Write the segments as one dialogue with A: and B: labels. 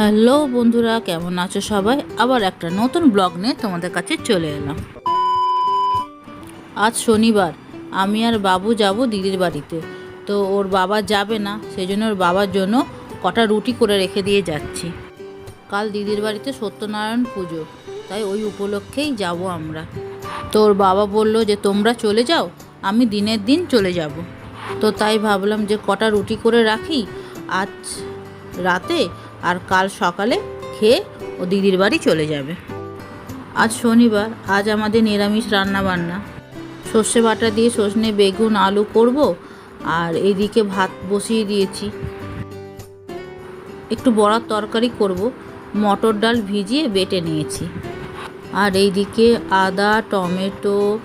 A: Hello বন্ধুরা, কেমন আছো সবাই? আবার একটা নতুন ব্লগ নিয়ে তোমাদের কাছে চলে এলাম। আজ শনিবার, আমি আর বাবু যাব দিদির বাড়িতে। তো ওর বাবা যাবে না সেই জন্য ওর বাবার জন্য কটা রুটি করে রেখে দিয়ে যাচ্ছি। কাল দিদির বাড়িতে সত্যনারায়ণ পুজো, তাই ওই উপলক্ষেই যাব আমরা। তো ওর বাবা বলল যে, তোমরা চলে যাও, আমি দিনের দিন চলে যাব। তো তাই ভাবলাম যে, কটা রুটি করে রাখি। আজ রাতে আর কাল সকালে খেয়ে ও দিদির বাড়ি চলে যাবে। আজ শনিবার, আজ আমাদের নিরামিষ রান্না বান্না সর্ষে বাটা দিয়ে সজনে বেগুন, আলু করব আর এইদিকে ভাত বসিয়ে দিয়েছি। একটু বড়ার তরকারি করব, মটর ডাল ভিজিয়ে বেটে নিয়েছি। আর এইদিকে আদা, টমেটো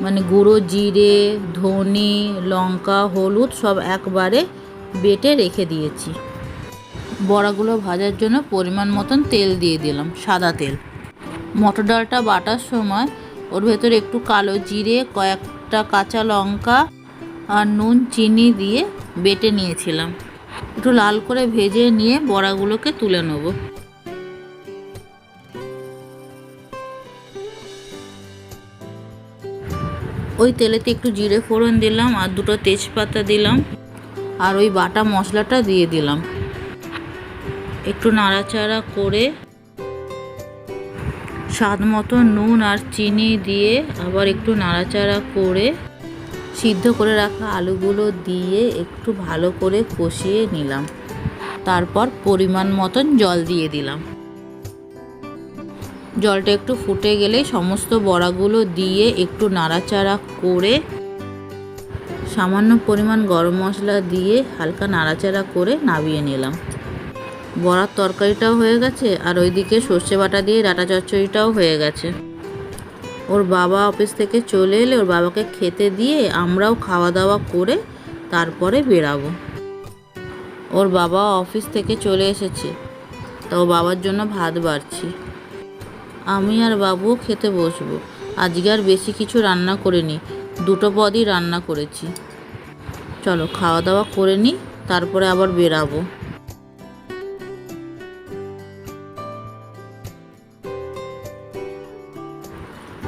A: মানে গুঁড়ো জিরে, ধনে, লঙ্কা, হলুদ সব একবারে বেটে রেখে দিয়েছি। বড়াগুলো ভাজার জন্য পরিমাণ মতন তেল দিয়ে দিলাম, সাদা তেল। মটর ডালটা বাটার সময় ওর ভেতরে একটু কালো জিরে, কয়েকটা কাঁচা লঙ্কা আর নুন, চিনি দিয়ে বেটে নিয়েছিলাম। একটু লাল করে ভেজে নিয়ে বড়াগুলোকে তুলে নেব। ওই তেলেতে একটু জিরে ফোড়ন দিলাম আর দুটো তেজপাতা দিলাম আর ওই বাটা মশলাটা দিয়ে দিলাম। একটু নাড়াচাড়া করে স্বাদ মতো নুন আর চিনি দিয়ে আবার একটু নাড়াচাড়া করে সিদ্ধ করে রাখা আলুগুলো দিয়ে একটু ভালো করে কষিয়ে নিলাম। তারপর পরিমাণ মতন জল দিয়ে দিলাম। জলটা একটু ফুটে গেলে সমস্ত বড়াগুলো দিয়ে একটু নাড়াচাড়া করে সামান্য পরিমাণ গরম মশলা দিয়ে হালকা নাড়াচাড়া করে নামিয়ে নিলাম। বড়ার তরকারিটাও হয়ে গেছে আর ওইদিকে সর্ষে বাটা দিয়ে ডাটা চচ্চড়িটাও হয়ে গেছে। ওর বাবা অফিস থেকে চলে এলে ওর বাবাকে খেতে দিয়ে আমরাও খাওয়া দাওয়া করে তারপরে বেরাবো ওর বাবা অফিস থেকে চলে এসেছে, তো ও বাবার জন্য ভাত বাড়ছি। আমি আর বাবুও খেতে বসবো। আজকে আর বেশি কিছু রান্না করিনি, দুটো পদই রান্না করেছি। চলো খাওয়া দাওয়া করে নিই, তারপরে আবার বেরাবো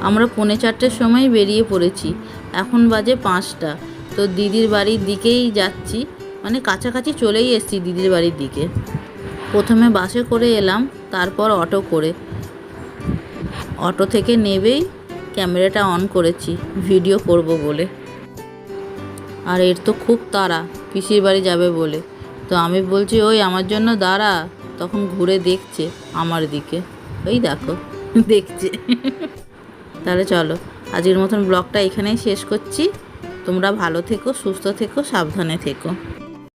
A: আমরা পৌনে চারটের সময় বেরিয়ে পড়েছি। এখন বাজে পাঁচটা। তো দিদির বাড়ির দিকেই যাচ্ছি। মানে কাছাকাছি চলেই এসেছি দিদির বাড়ির দিকে। প্রথমে বাসে করে এলাম, তারপর অটো করে। অটো থেকে নেবেই ক্যামেরাটা অন করেছি, ভিডিও করব বলে। আর এর তো খুব তাড়া, পিসির বাড়ি যাবে বলে। তো আমি বলছি, ওই আমার জন্য দাঁড়া। তখন ঘুরে দেখছে আমার দিকে। ওই দেখো, দেখছে। তাহলে চলো, আজকের মতন ব্লগটা এখানেই শেষ করছি। তোমরা ভালো থেকো, সুস্থ থেকো, সাবধানে থেকো।